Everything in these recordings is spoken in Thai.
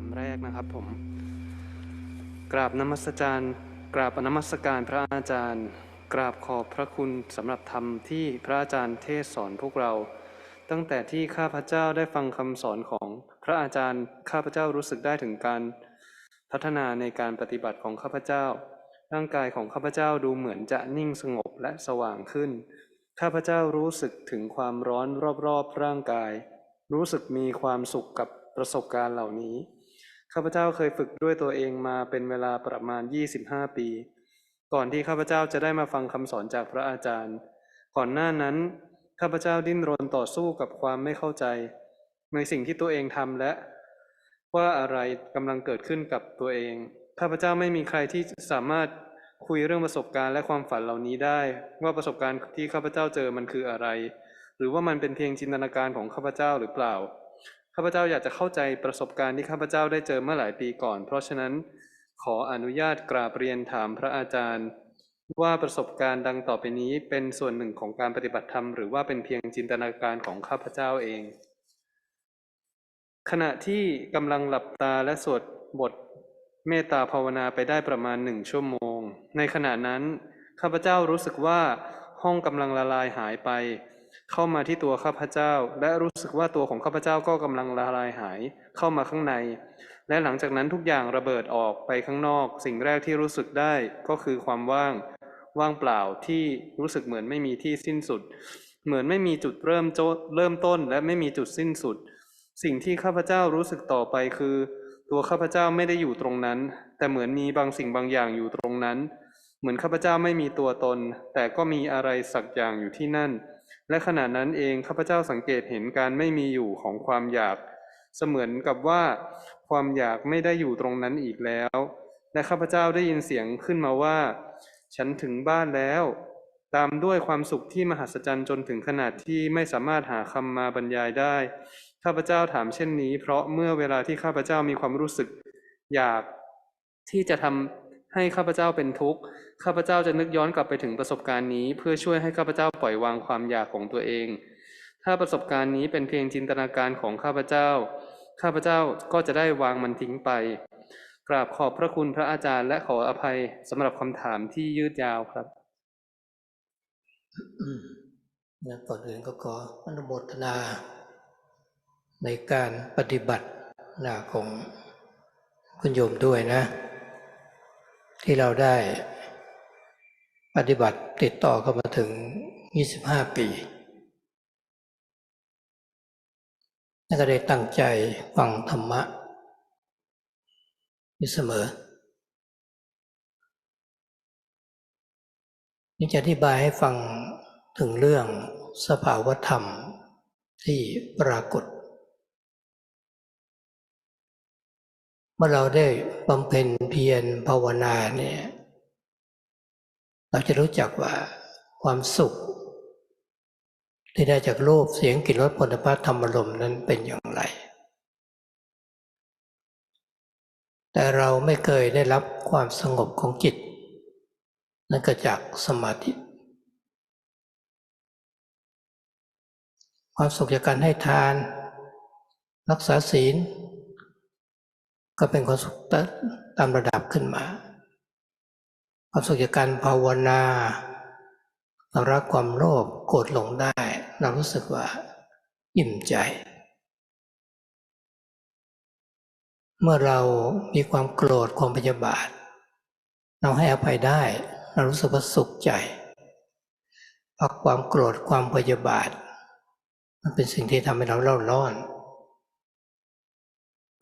ามแรกนะครับผม กราบนมัสการกราบนมัสการพระอาจารย์ กราบขอบพระคุณสำหรับธรรมที่พระอาจารย์เทศสอนพวกเรา ตั้งแต่ที่ข้าพเจ้าได้ฟังคำสอนของพระอาจารย์ ข้าพเจ้ารู้สึกได้ถึงการพัฒนาในการปฏิบัติของข้าพเจ้า ร่างกายของข้าพเจ้าดูเหมือนจะนิ่งสงบและสว่างขึ้น ข้าพเจ้ารู้สึกถึงความร้อนรอบๆร่างกาย รู้สึกมีความสุขกับประสบการณ์เหล่านี้ ข้าพเจ้าเคยฝึกด้วยตัวเองมาเป็นเวลาประมาณ 25 ปี ก่อนที่ข้าพเจ้าจะได้มาฟังคำสอนจากพระอาจารย์ ก่อนหน้านั้น ข้าพเจ้าดิ้นรนต่อสู้กับความไม่เข้าใจ ในสิ่งที่ตัวเองทำและ ว่าอะไรกำลังเกิดขึ้นกับตัวเอง ข้าพเจ้าไม่มีใครที่สามารถคุยเรื่องประสบการณ์และความฝันเหล่านี้ได้ ว่าประสบการณ์ที่ข้าพเจ้าเจอมันคืออะไร หรือว่ามันเป็นเพียงจินตนาการของข้าพเจ้าหรือเปล่าาพเจ้าอยากจะเข้าใจประสบการณ์ที่ข้าพเจ้าได้เจอเมื่อหลายปีก่อน เพราะฉะนั้นขออนุญาตกราบเรียนถามพระอาจารย์ ว่าประสบการณ์ดังต่อไปนี้เป็นส่วนหนึ่งของการปฏิบัติธรรมหรือว่าเป็นเพียงจินตนาการของข้าพเจ้าเอง ขณะที่กำลังหลับตาและสวดบทเมตตาภาวนาไปได้ประมาณหนึ่งชั่วโมง ในขณะนั้นข้าพเจ้ารู้สึกว่าห้องกำลังละลายหายไป เข้ามาที่ตัวข้าพเจ้า และรู้สึกว่าตัวของข้าพเจ้าก็กำลังละลายหายเข้ามาข้างใน และหลังจากนั้นทุกอย่างระเบิดออกไปข้างนอก สิ่งแรกที่รู้สึกได้ก็คือความว่างว่างเปล่าที่รู้สึกเหมือนไม่มีที่สิ้นสุด เหมือนไม่มีจุดเริ่มโจเริ่มต้น และไม่มีจุดสิ้นสุด สิ่งที่ข้าพเจ้ารู้สึกต่อไปคือ ตัวข้าพเจ้าไม่ได้อยู่ตรงนั้น แต่เหมือนมีบางสิ่งบางอย่างอยู่ตรงนั้น เหมือนข้าพเจ้าไม่มีตัวตน แต่ก็มีอะไรสักอย่างอยู่ที่นั่น และขณะนั้นเองข้าพเจ้าสังเกตเห็นการไม่มีอยู่ของความอยาก เสมือนกับว่า ความอยากไม่ได้อยู่ตรงนั้นอีกแล้ว และข้าพเจ้าได้ยินเสียงขึ้นมาว่า ฉันถึงบ้านแล้ว ตามด้วยความสุขที่มหัศจรรย์จนถึงขนาดที่ไม่สามารถหาคำมาบรรยายได้ ข้าพเจ้าถามเช่นนี้ เพราะเมื่อเวลาที่ข้าพเจ้ามีความรู้สึก อยากที่จะทำ ให้ข้าพเจ้าเป็นทุกข์ ข้าพเจ้าจะนึกย้อนกลับไปถึงประสบการณ์นี้ เพื่อช่วยให้ข้าพเจ้าปล่อยวางความอยากของตัวเอง ถ้าประสบการณ์นี้เป็นเพียงจินตนาการของข้าพเจ้า ข้าพเจ้าก็จะได้วางมันทิ้งไป กราบขอบพระคุณพระอาจารย์และขออภัยสำหรับคำถามที่ยืดยาวครับนะก่อนอื่นก็ขออนุโมทนาในการปฏิบัตินะของคุณโยมด้วยนะ ที่เราได้ปฏิบัติติดต่อกันมาถึง 25 ปีแล้วก็ได้ตั้งใจฟังธรรมะอยู่เสมอนี่จะอธิบายให้ฟังถึงเรื่องสภาวธรรมที่ปรากฏ มื่อเราได้บำเพ็ญเพียรภาวนาเนี่ย เราจะรู้จักว่าความสุข ที่ได้จากรูปเสียงกลิ่นรสผลิภัณฑ์ธรรมลมนั้นเป็นอย่างไร แต่เราไม่เคยได้รับความสงบของจิต นั่นก็จากสมาธิ ความสุขจากการให้ทาน รักษาศีล ก็เป็นความสุขตามระดับขึ้นมา ความสุขจากการภาวนา เรารักความโลภโกรธหลงได้ เรารู้สึกว่าอิ่มใจ เมื่อเรามีความโกรธความพยาบาท เราให้อภัยได้ เรารู้สึกว่าสุขใจเพราะความโกรธความพยาบาท มันเป็นสิ่งที่ทำให้เราเล่าร้อน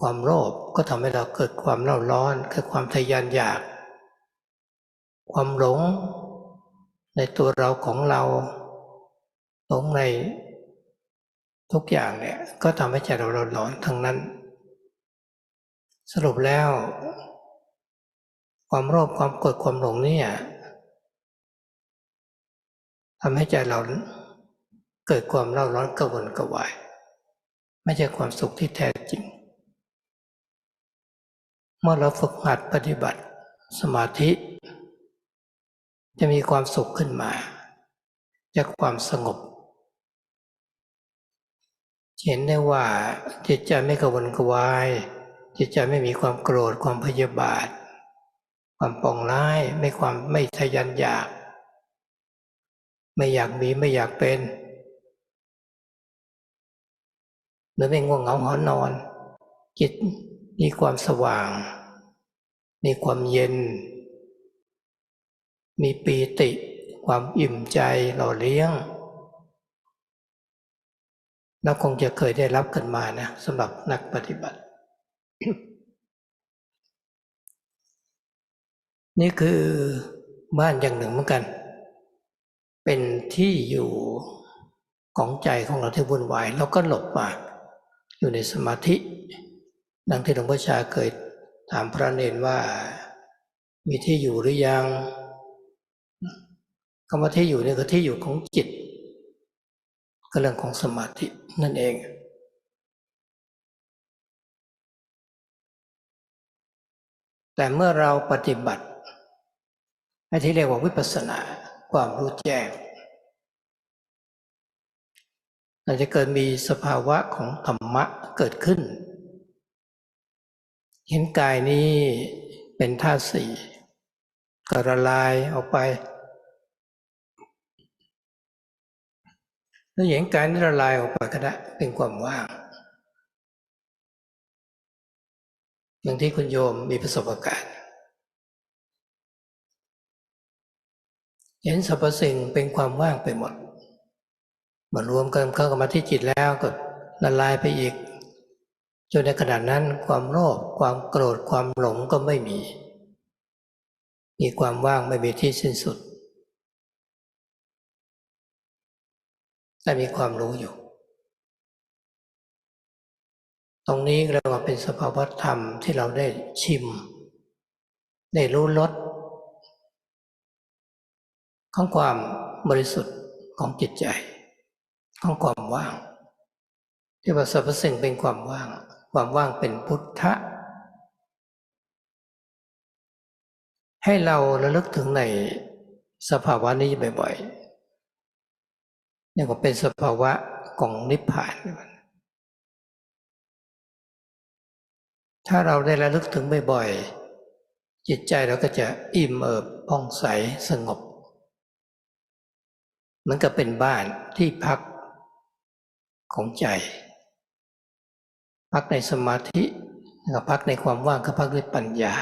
ความโลภก็ทำให้เราเกิดความเล่าร้อนเกิดความทะยานอยาก ความหลง ในตัวเราของเราหลงในทุกอย่างเนี่ยก็ทำให้ใจเราเราร้อนทั้งนั้น สรุปแล้ว ความโลภความโกรธความหลงเนี่ยทำให้ใจเราเกิดความเล่าร้อนกระวนกระวาย ไม่ใช่ความสุขที่แท้จริง เมื่อเราฝึกหัดปฏิบัติสมาธิ จะมีความสุขขึ้นมา จากความสงบ เห็นได้ว่าจิตใจไม่กระวนกระวาย จิตใจไม่มีความโกรธความพยาบาท ความปองร้ายไม่ความไม่ทะยันอยาก ไม่อยากมีไม่อยากเป็นหรือไม่ง่วงเหงาหอนอน จิต มีความสว่าง มีความเย็น มีปีติ ความอิ่มใจหล่อเลี้ยงเราคงจะเคยได้รับกันมานะสำหรับนักปฏิบัติ นี่คือบ้านอย่างหนึ่งเหมือนกัน เป็นที่อยู่ของใจของเราที่วุ่นวายเราก็หลบมาอยู่ในสมาธิ ดังที่หลวงพ่อชาเคยถามพระเนนว่า มีที่อยู่หรือยังคำว่าที่อยู่นี่คือที่อยู่ของจิตก็เรื่องของสมาธินั่นเอง แต่เมื่อเราปฏิบัติไอ้ที่เรียกว่าวิปัสสนาความรู้แจ้งอาจจะเกิดมีสภาวะของธรรมะเกิดขึ้น เห็นกายนี้เป็นธาตุสี่ก็ละลายออกไป แล้วเห็นกายนี้ละลายออกไปก็ได้เป็นความว่างอย่างที่คุณโยมมีประสบการณ์เห็นสรรพสิ่งเป็นความว่างไปหมดมารวมกันเข้ามาที่จิตแล้วก็ละลายไปอีก จนในขณะนั้นความโลภความโกรธความหลงก็ไม่มี มีความว่างไม่มีที่สิ้นสุดแต่มีความรู้อยู่ ตรงนี้เรียกว่าเป็นสภาวธรรมที่เราได้ชิม ได้รู้รสของความบริสุทธิ์ของจิตใจ ของความว่างที่ว่าสรรพสิ่งเป็นความว่าง ความว่างเป็นพุทธะ ให้เราระลึกถึงในสภาวะนี้บ่อยๆนี่ก็เป็นสภาวะของนิพพาน ถ้าเราได้ระลึกถึงบ่อยๆจิตใจเราก็จะอิ่มเอิบผ่องใสสงบมือนกับเป็นบ้านที่พักของใจ พักในสมาธิกับพักในความว่างกับพักด้วยปัญญา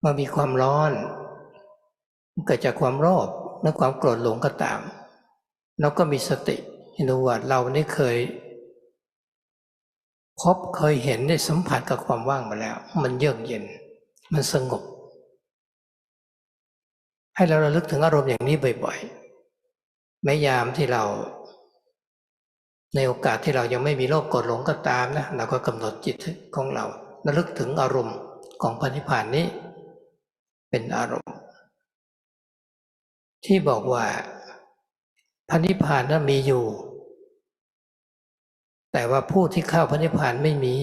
เมื่อมีความร้อนเกิดจากความโลภและความโกรธหลงก็ตามเราก็มีสติเห็นว่าเราได้เคย พบเคยเห็นได้สัมผัสกับความว่างมาแล้ว มันเยือกเย็น มันสงบ ให้เราระลึกถึงอารมณ์อย่างนี้บ่อยๆแม้ยามที่เรา ในโอกาสที่เรายังไม่มีโลภกรธหลงก็ตามนะเราก็กำหนดจิตของเราระลึกถึงอารมณ์ของปณิพานนี้ เป็นอารมณ์ ที่บอกว่าพระนิพพานนั้นมีอยู่ แต่ว่าผู้ที่เข้าพระนิพพานไม่มี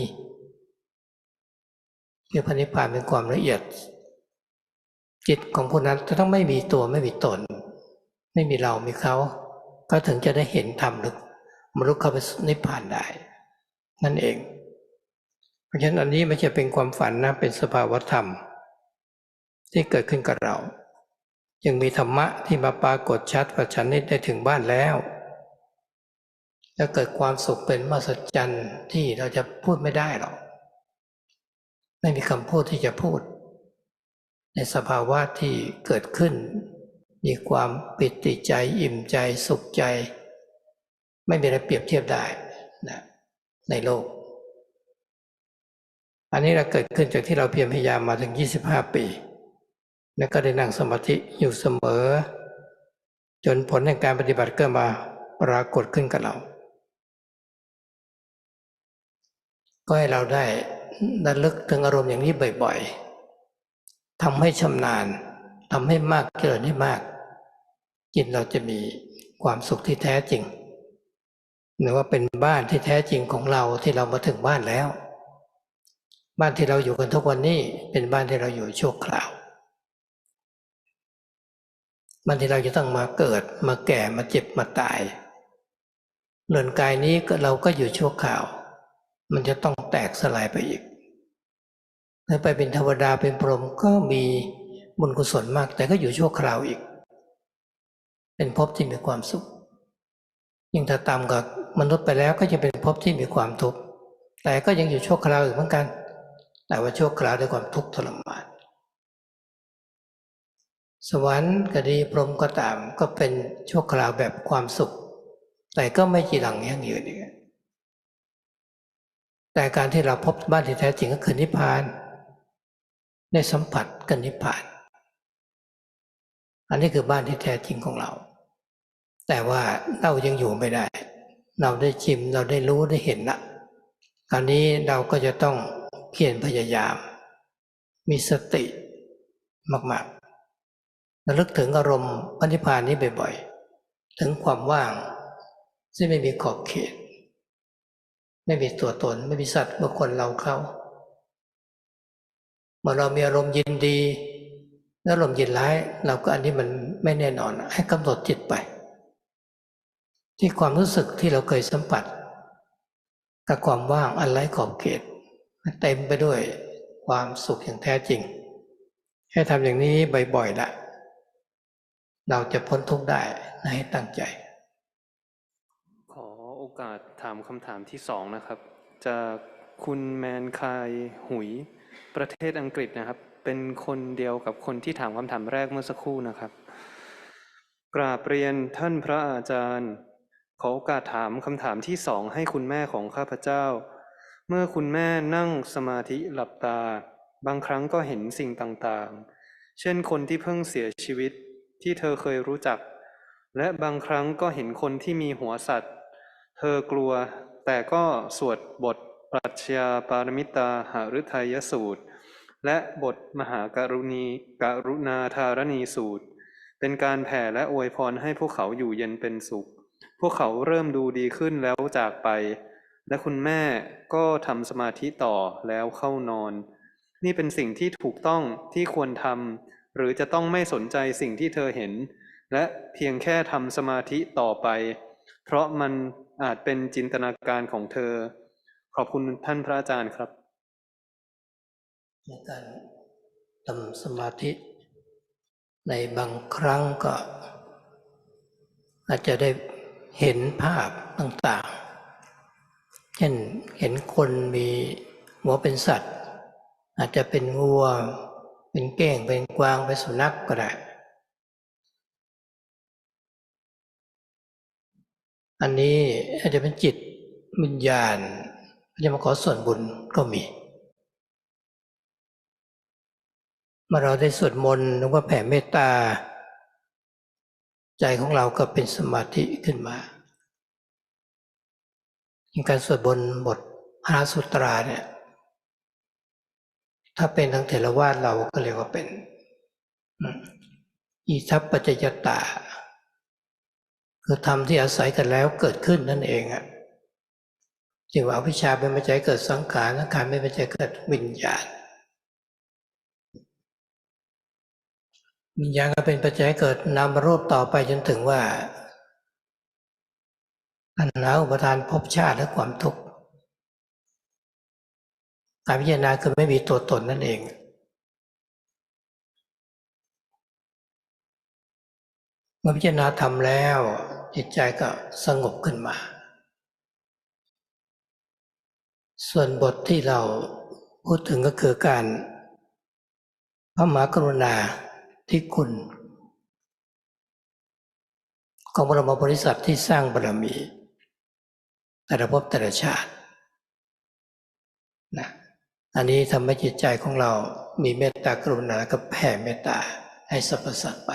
คือพระนิพพานเป็นความละเอียด จิตของผู้นั้นจะต้องไม่มีตัวไม่มีตน ไม่มีเรา มีเขา ก็ถึงจะได้เห็นธรรมลึก มรุเข้าไปนิพพานได้ นั่นเอง เพราะฉะนั้นอันนี้ไม่ใช่เป็นความฝันนะเป็นสภาวธรรม ที่เกิดขึ้นกับเรายังมีธรรมะที่มาปรากฏชัดว่าฉันนี้ได้ถึงบ้านแล้วจะเกิดความสุขเป็นมหัศจรรย์ที่เราจะพูดไม่ได้หรอก ไม่มีคำพูดที่จะพูด ในสภาวะที่เกิดขึ้น มีความปิติใจอิ่มใจสุขใจ ไม่มีอะไรเปรียบเทียบได้นะในโลก อันนี้เราเกิดขึ้นจากที่เราเพียรพยายามมาถึง 25 ปี แล้วก็ได้นั่งสมาธิอยู่เสมอ จนผลแห่งการปฏิบัติก็มาปรากฏขึ้นกับเรา ก็ให้เราได้ระลึกถึงอารมณ์อย่างนี้บ่อยๆทำให้ชำนาญทำให้มากเกินให้มาก จิตเราจะมีความสุขที่แท้จริง หรือว่าเป็นบ้านที่แท้จริงของเราที่เรามาถึงบ้านแล้ว บ้านที่เราอยู่กันทุกวันนี้เป็นบ้านที่เราอยู่ชั่วคราว บ้านที่เราจะต้องมาเกิดมาแก่มาเจ็บมาตายเรือนกายนี้ก็เราก็อยู่ชั่วคราว มันจะต้องแตกสลายไปอีกถ้าไปเป็นเทวดาเป็นพรหมก็มีบุญกุศลมาก แต่ก็อยู่ชั่วคราวอีก เป็นภพที่มีความสุขยิ่งถ้าต่ำกับ มนุษย์ไปแล้วก็จะเป็นภพที่มีความทุกข์แต่ก็ยังอยู่ชั่วคราวอีกเหมือนกัน แต่ว่าชั่วคราวด้วยความทุกข์ทรมาน สวรรค์ก็ดีพรหมก็ตามก็เป็นชั่วคราวแบบความสุข แต่ก็ไม่จีรังยั่งยืนอีกแต่การที่เราพบบ้านที่แท้จริงก็คือนิพพาน ได้สัมผัสกับนิพพาน อันนี้คือบ้านที่แท้จริงของเรา แต่ว่าเรายังอยู่ไม่ได้ เราได้ชิมเราได้รู้ได้เห็นละคราวนี้เราก็จะต้องเพียรพยายาม มีสติมากๆระลึกถึงอารมณ์พันิพพานนี้บ่อยๆ ถึงความว่างที่ไม่มีขอบเขต ไม่มีตัวตน ไม่มีสัตว์บุคคลเราเขาเมื่อเรามีอารมณ์ยินดี แล้วอารมณ์ยินร้าย เราก็อันนี้มันไม่แน่นอน ให้กำหนดจิตไป ที่ความรู้สึกที่เราเคยสัมผัสกับความว่างอันไร้ขอบเขตเต็มไปด้วยความสุขอย่างแท้จริงให้ทำอย่างนี้บ่อยๆละเราจะพ้นทุกข์ได้ให้ตั้งใจ ขอโอกาสถามคำถามที่สองนะครับ จากคุณแมนคายหุย ประเทศอังกฤษนะครับ เป็นคนเดียวกับคนที่ถามคำถามแรกเมื่อสักครู่นะครับ กราบเรียนท่านพระอาจารย์ ขอโอกาสถามคำถามที่สองให้คุณแม่ของข้าพเจ้า เมื่อคุณแม่นั่งสมาธิหลับตา บางครั้งก็เห็นสิ่งต่างๆ เช่นคนที่เพิ่งเสียชีวิตที่เธอเคยรู้จัก และบางครั้งก็เห็นคนที่มีหัวสัตว์ เธอกลัว แต่ก็สวดบทปรัชญาปารมิตาหฤทัยสูตร และบทมหาการุณีกรุณาธารณีสูตร เป็นการแผ่และอวยพรให้พวกเขาอยู่เย็นเป็นสุข พวกเขาเริ่มดูดีขึ้นแล้วจากไป และคุณแม่ก็ทำสมาธิต่อแล้วเข้านอน นี่เป็นสิ่งที่ถูกต้องที่ควรทำหรือจะต้องไม่สนใจสิ่งที่เธอเห็น และเพียงแค่ทำสมาธิต่อไป เพราะมันอาจเป็นจินตนาการของเธอ ขอบคุณท่านพระอาจารย์ครับในการทำสมาธิในบางครั้งก็ อาจจะได้ เห็นภาพต่างๆ เช่นเห็นคนมีหัวเป็นสัตว์ อาจจะเป็นวัว เป็นเก้ง เป็นกวาง เป็นสุนัขกก็ได้ อันนี้อาจจะเป็นจิตวิญญาณจะมาขอส่วนบุญก็มีเมื่อเราได้สวดมนต์หรือว่าแผ่เมตตา ใจของเราก็เป็นสมาธิขึ้นมาอย่างการสวดบนต์บทพระสุตราเนี่ย ถ้าเป็นทางเถรวาทเราก็เรียกว่าเป็นอิทัปปัจจยตา คือธรรมที่อาศัยกันแล้วเกิดขึ้นนั่นเองอะจึงว่าอวิชชาเป็นปัจจัยเกิดสังขารสังขารเป็นปัจจัยเกิดวิญญาณ วิญญาณก็เป็นปัจจัยเกิดนามรูปต่อไปจนถึงว่าปัญหาอุปทานภพชาติและความทุกข์การพิจารณาคือไม่มีตัวตนนั่นเอง เมื่อพิจารณาทำแล้ว จิตใจก็สงบขึ้นมา ส่วนบทที่เราพูดถึงก็คือการพระมหากรุณา ที่คุณของบรมบริษัทที่สร้างบารมี แต่ละภพแต่ละชาตินะอันนี้ทำให้จิตใจของเรามีเมตตากรุณากับแผ่เมตตาให้สรรพสัตว์ไป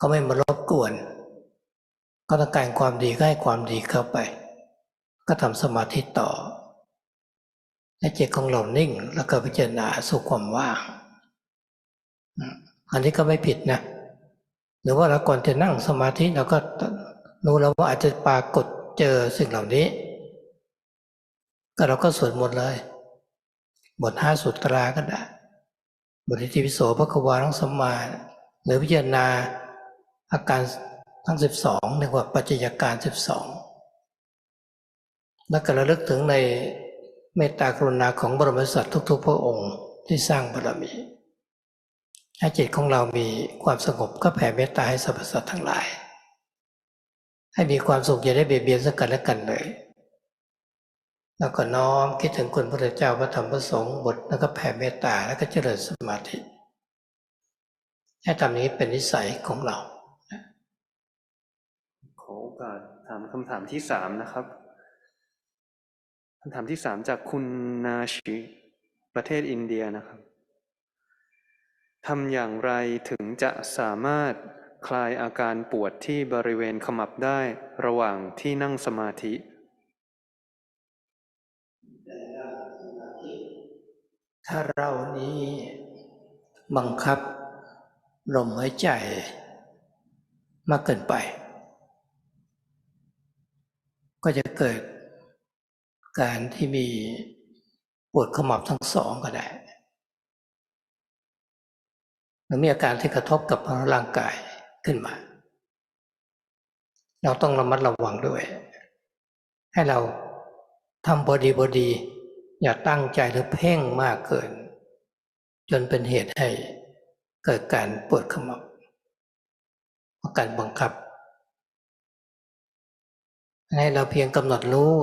ก็ไม่มารบกวน ก็ต้องการความดีก็ให้ความดีเข้าไป ก็ทำสมาธิต่อให้จิตของเรานิ่งแล้วก็พิจารณาสู่ความว่าง อันนี้ก็ไม่ผิดนะ หรือว่าเราก่อนจะนั่งสมาธิเราก็รู้แล้วว่าอาจจะปรากฏเจอสิ่งเหล่านี้ ก็เราก็สวดมนต์เลยบทห้าสุตราก็ได้บทอิติปิโสพระควาทั้งสมมาหรือพิจารณาอาการทั้งสิบสองเรียกว่าปัจจัยการสิบสองและก็ระลึกถึงในเมตตากรุณาของบรมสัตว์ทุก ๆ พระองค์ที่สร้างบารมี ให้จิตของเรามีความสงบก็แผ่เมตตาให้สรรพสัตว์ทั้งหลาย ให้มีความสุขอย่าได้เบียดเบียนซึ่งกันและกันเลย แล้วก็น้อมคิดถึงคุณพระเจ้าพระธรรมพระสงฆ์บทแล้วก็แผ่เมตตาแล้วก็เจริญสมาธิให้ทำนี้เป็นนิสัยของเราขอโอกาสถามคำถามที่สามนะครับคำถามที่สามจากคุณนาชิประเทศอินเดียนะครับ ทำอย่างไรถึงจะสามารถคลายอาการปวดที่บริเวณขมับได้ระหว่างที่นั่งสมาธิ ถ้าเรานี้บังคับลมหายใจมากเกินไป ก็จะเกิดการที่มีปวดขมับทั้งสองก็ได้ หรือมีอาการที่กระทบกับร่างกายขึ้นมา เราต้องระมัดระวังด้วย ให้เราทำบอดีบอดี อย่าตั้งใจหรือเพ่งมากเกิน จนเป็นเหตุให้เกิดการปวดขมับเพราะการบังคับ ให้เราเพียงกำหนดรู้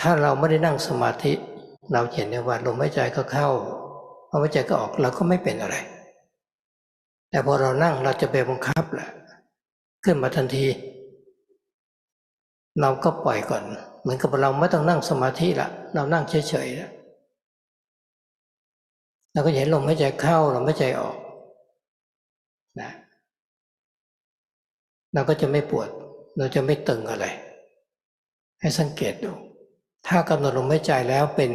ถ้าเราไม่ได้นั่งสมาธิ เราเห็นได้ว่าลมหายใจก็เข้าลมหายใจก็ออกเราก็ไม่เป็นอะไร แต่พอเรานั่งเราจะไปบังคับแหละขึ้นมาทันที เราก็ปล่อยก่อน เหมือนกับเราไม่ต้องนั่งสมาธิละเรานั่งเฉยๆแล้วเราก็เห็นลมหายใจเข้าลมหายใจออกนะเราก็จะไม่ปวด เราจะไม่ตึงอะไร ให้สังเกตดู ถ้ากำหนดลมหายใจแล้วเป็น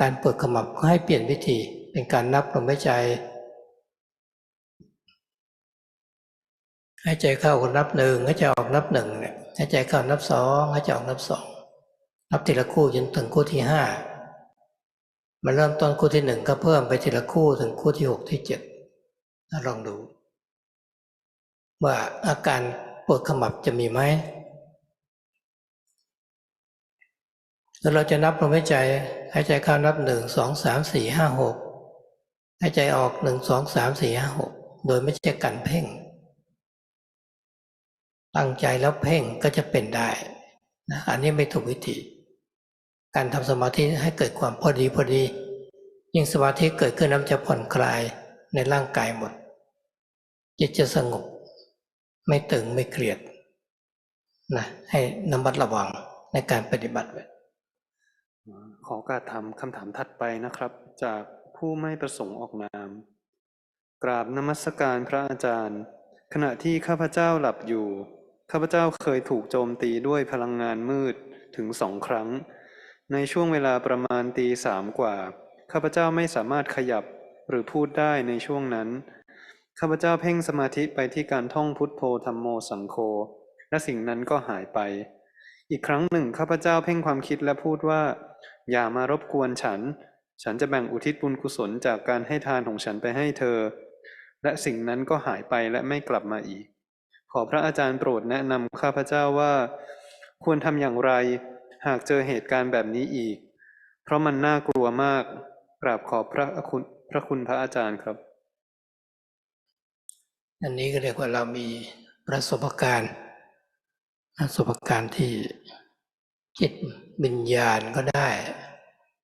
การเปวดขมับก็ให้เปลี่ยนวิธี เป็นการนับลมหายใจ หายใจเข้าก็นับหนึ่งหายใจออกนับหนึ่งเนี่ยหายใจเข้านับสองหายใจออกนับสองนับทีละคู่จนถึงคู่ที่ห้ามันเริ่มต้นคู่ที่หนึ่งก็เพิ่มไปทีละคู่ถึงคู่ที่หกที่เจ็ดลองดู ว่าอาการปวดขมับจะมีไหมแล้วเราจะนับลมหายใจหายใจเข้านับหนึ่งสองสามสี่ห้าหกหายใจออกหนึ่งสองสามสี่ห้าหกโดยไม่ใช่การเพ่ง ตั้งใจแล้วเพ่งก็จะเป็นได้นะอันนี้ไม่ถูกวิธี การทำสมาธิให้เกิดความพอดีพอดี ยิ่งสมาธิเกิดขึ้นน้ำจะผ่อนคลายในร่างกายหมด จิตจะสงบ ไม่ตึงไม่เครียดนะให้นมัดระวังในการปฏิบัติไว้ขอการถามคำถามถัดไปนะครับ จากผู้ไม่ประสงค์ออกนาม กราบนมัสการพระอาจารย์ ขณะที่ข้าพเจ้าหลับอยู่ ข้าพเจ้าเคยถูกโจมตีด้วยพลังงานมืดถึงสองครั้ง ในช่วงเวลาประมาณตีสามกว่า ข้าพเจ้าไม่สามารถขยับหรือพูดได้ในช่วงนั้น ข้าพเจ้าเพ่งสมาธิไปที่การท่องพุทโธธรรมโมสังโฆและสิ่งนั้นก็หายไป อีกครั้งหนึ่งข้าพเจ้าเพ่งความคิดและพูดว่า อย่ามารบกวนฉัน ฉันจะแบ่งอุทิศบุญกุศลจากการให้ทานของฉันไปให้เธอ และสิ่งนั้นก็หายไปและไม่กลับมาอีก ขอพระอาจารย์โปรดแนะนำข้าพเจ้าว่า ควรทำอย่างไร หากเจอเหตุการณ์แบบนี้อีก เพราะมันน่ากลัวมาก กราบขอบพระคุณพระคุณพระอาจารย์ครับ อันนี้ก็เรียกว่าเรามีประสบการณ์ประสบการณ์ที่จิตวิญญาณก็ได้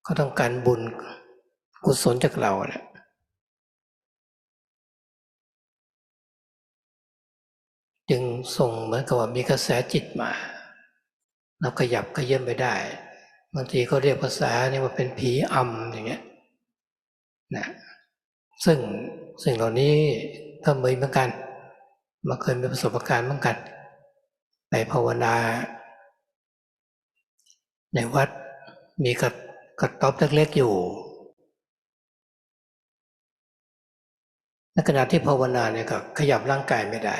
ก็ต้องการบุญกุศลจากเราเนี่ย ส่งเหมือนกับว่ามีกระแสจิตมา เราขยับขยื่นไปได้ บางทีก็เรียกภาษาเนี่ยว่าเป็นผีอำอย่างเงี้ยนะซึ่งสิ่งเหล่านี้ก็เหมือนเหมือนกันมาเคยมีประสบการณ์เหมือนกัน ไปภาวนา ในวัดมีกระกระต๊อบเล็กๆอยู่ในขณะที่ภาวนาเนี่ยก็ขยับร่างกายไม่ได้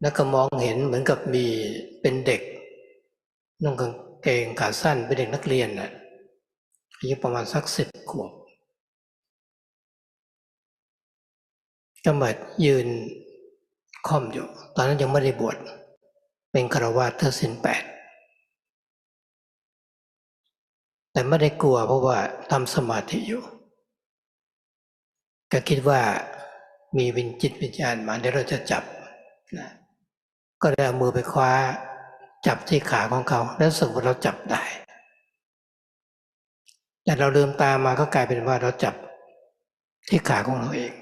แล้วก็มองเห็นเหมือนกับมีเป็นเด็กนุ่งกางเกงขาสั้นเป็นเด็กนักเรียนน่ะอายุประมาณสักสิบขวบก็มายืนค่อมอยู่ ตอนนั้นยังไม่ได้บวชเป็นคารวะเธอสินแปดแต่ไม่ได้กลัวเพราะว่าทำสมาธิอยู่ ก็คิดว่า มีวิญจิตวิญญาณมาเดี๋ยวเราจะจับนะก็เลยเอามือไปคว้า จับที่ขาของเขา แล้วรู้สึกว่าเราจับได้ แต่เราลืมตามาก็กลายเป็นว่าเราจับที่ขาของเราเอง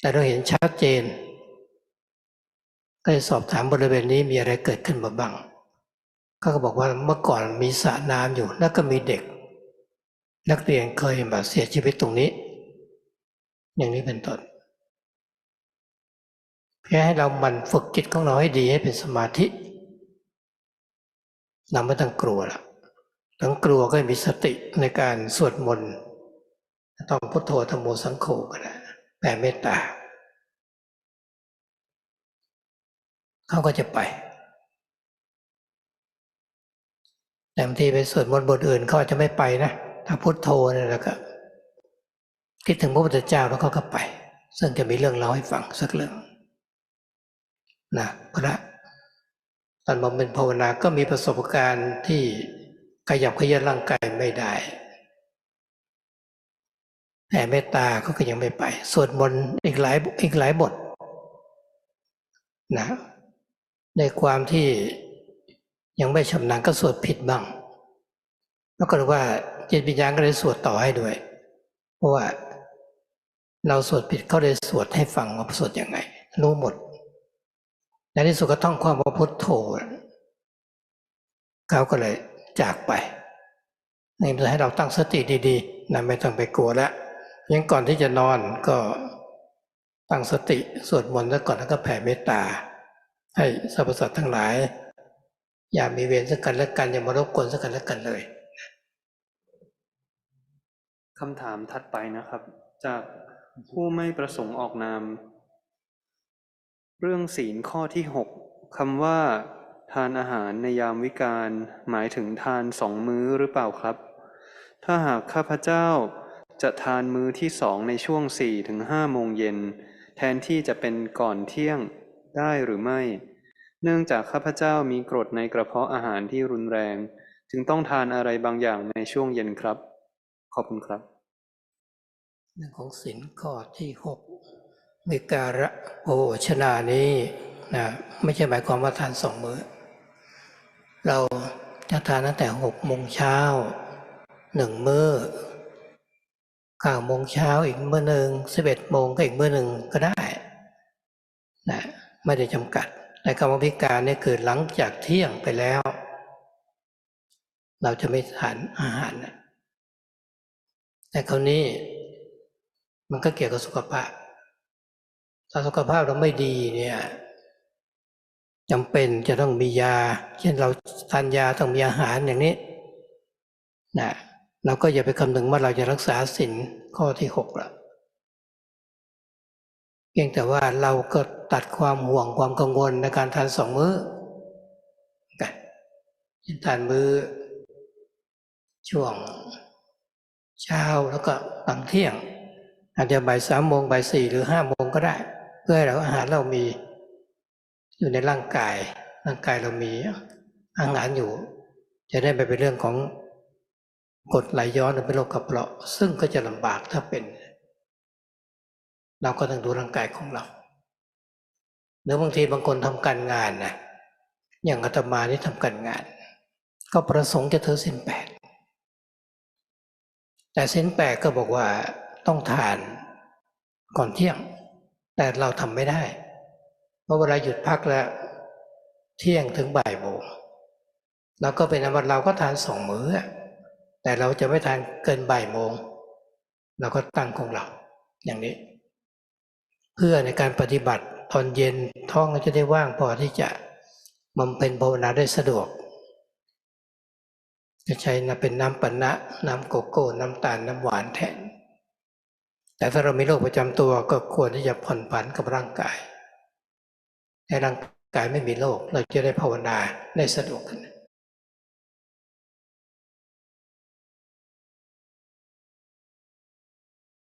แต่เราเห็นชัดเจน ก็เลยสอบถามบริเวณนี้มีอะไรเกิดขึ้นมาบ้างเขาก็บอกว่าเมื่อก่อนมีสระน้ำอยู่แล้วก็มีเด็ก นักเรียนเคยมาเสียชีวิตตรงนี้ อย่างนี้เป็นต้น เพื่อให้เราหมันฝึกจิตของเราให้ดีให้เป็นสมาธิเราไม่ต้องกลัวละต้องกลัวก็มีสติในการสวดมนต์ต้องพุทโธธรรมโมสังโฆก็ได้แผ่เมตตาเขาก็จะไป แต่บางทีไปสวดมนต์บทอื่นเขาอาจจะไม่ไปนะ ถ้าพุทโธเนี่ยแล้วก็ คิดถึงพระพุทธเจ้าแล้วเขาก็ไป ซึ่งจะมีเรื่องเล่าให้ฟังสักเรื่อง นะพระตอนบำเพ็ญภาวนาก็มีประสบการณ์ที่ขยับขยันร่างกายไม่ได้แผ่เมตตาเขาก็ยังไม่ไป สวดมนต์อีกหลายอีกหลายบทนะในความที่ยังไม่ชำนาญก็สวดผิดบ้างแล้วก็รู้ว่าจิตวิญญาณก็เลยสวดต่อให้ด้วย เพราะว่าเราสวดผิดเขาเลยสวดให้ฟังว่าสวดยังไง รู้หมด ในที่สุดก็ท่องความว่าพุทโธเขาก็เลยจากไปนี่จะให้เราตั้งสติดีๆนะไม่ต้องไปกลัวแล้วยังก่อนที่จะนอนก็ตั้งสติสวดมนต์แล้วก่อนแล้วก็แผ่เมตตา ให้สรรพสัตว์ทั้งหลาย อย่ามีเวรสักกันและกันอย่ามารบกวนสักกันและกันเลยคำถามถัดไปนะครับ จากผู้ไม่ประสงค์ออกนาม เรื่องศีลข้อที่หกคำว่า ทานอาหารในยามวิกาลหมายถึงทานสองมื้อหรือเปล่าครับ ถ้าหากข้าพเจ้าจะทานมื้อที่สองในช่วงสี่ถึงห้าโมงเย็น แทนที่จะเป็นก่อนเที่ยงได้หรือไม่ เนื่องจากข้าพเจ้ามีกรดในกระเพาะอาหารที่รุนแรง จึงต้องทานอะไรบางอย่างในช่วงเย็นครับ ขอบคุณครับ เรื่องของศีลข้อที่หก วิการะโภชนานี้นะไม่ใช่หมายความว่าทานสองมื้อ เราจะทานตั้งแต่หกโมงเช้าหนึ่งมื้อเก้าโมงเช้าอีกมื้อหนึ่งสิบเอ็ดโมงก็อีกมื้อหนึ่งก็ได้นะไม่ได้จำกัดแต่คำว่าวิการเนี่ยคือหลังจากเที่ยงไปแล้ว เราจะไม่ทานอาหารนะแต่คราวนี้มันก็เกี่ยวกับสุขภาพ ถ้าสุขภาพเราไม่ดีเนี่ยจำเป็นจะต้องมียา เช่นเราทานยาต้องมีอาหารอย่างนี้นะเราก็อย่าไปคำนึงว่าเราจะรักษาศีลข้อที่หกละเพียงแต่ว่าเราก็ตัดความห่วงความกังวลในการทานสองมื้อกันเช่นทานมื้อ ช่วงเช้าแล้วก็หลังเที่ยง อาจจะบ่ายสามโมงบ่ายสี่หรือห้าโมงก็ได้ พื่อให้เราอาหารเรามีอยู่ในร่างกาย ร่างกายเรามีอาหารอยู่ จะได้ไม่เป็นเรื่องของกดไหลย้อนเป็นโรคกระเพาะซึ่งก็จะลำบากถ้าเป็น เราก็ต้องดูร่างกายของเราหรือบางทีบางคนทำการงานนะอย่างอาตมานี่ทำการงาน ก็ประสงค์จะถือสินแปดแต่สินแปดก็บอกว่าต้องทานก่อนเที่ยง แต่เราทำไม่ได้ เพราะเวลาหยุดพักแล้ว เที่ยงถึงบ่ายโมงเราก็เป็นอันว่าเราก็ทานสองมื้อ แต่เราจะไม่ทานเกินบ่ายโมง เราก็ตั้งของเรา อย่างนี้ เพื่อในการปฏิบัติตอนเย็นท้องจะได้ว่างพอที่จะบำเพ็ญภาวนาได้สะดวก จะใช้นะเป็นน้ำปันนะน้ำโกโก้ น้ำตาล น้ำหวานแทน แต่ถ้าเรามีโรคประจำตัวก็ควรที่จะผ่อนผันกับร่างกายให้ร่างกายไม่มีโรคเราจะได้ภาวนาได้สะดวกขึ้น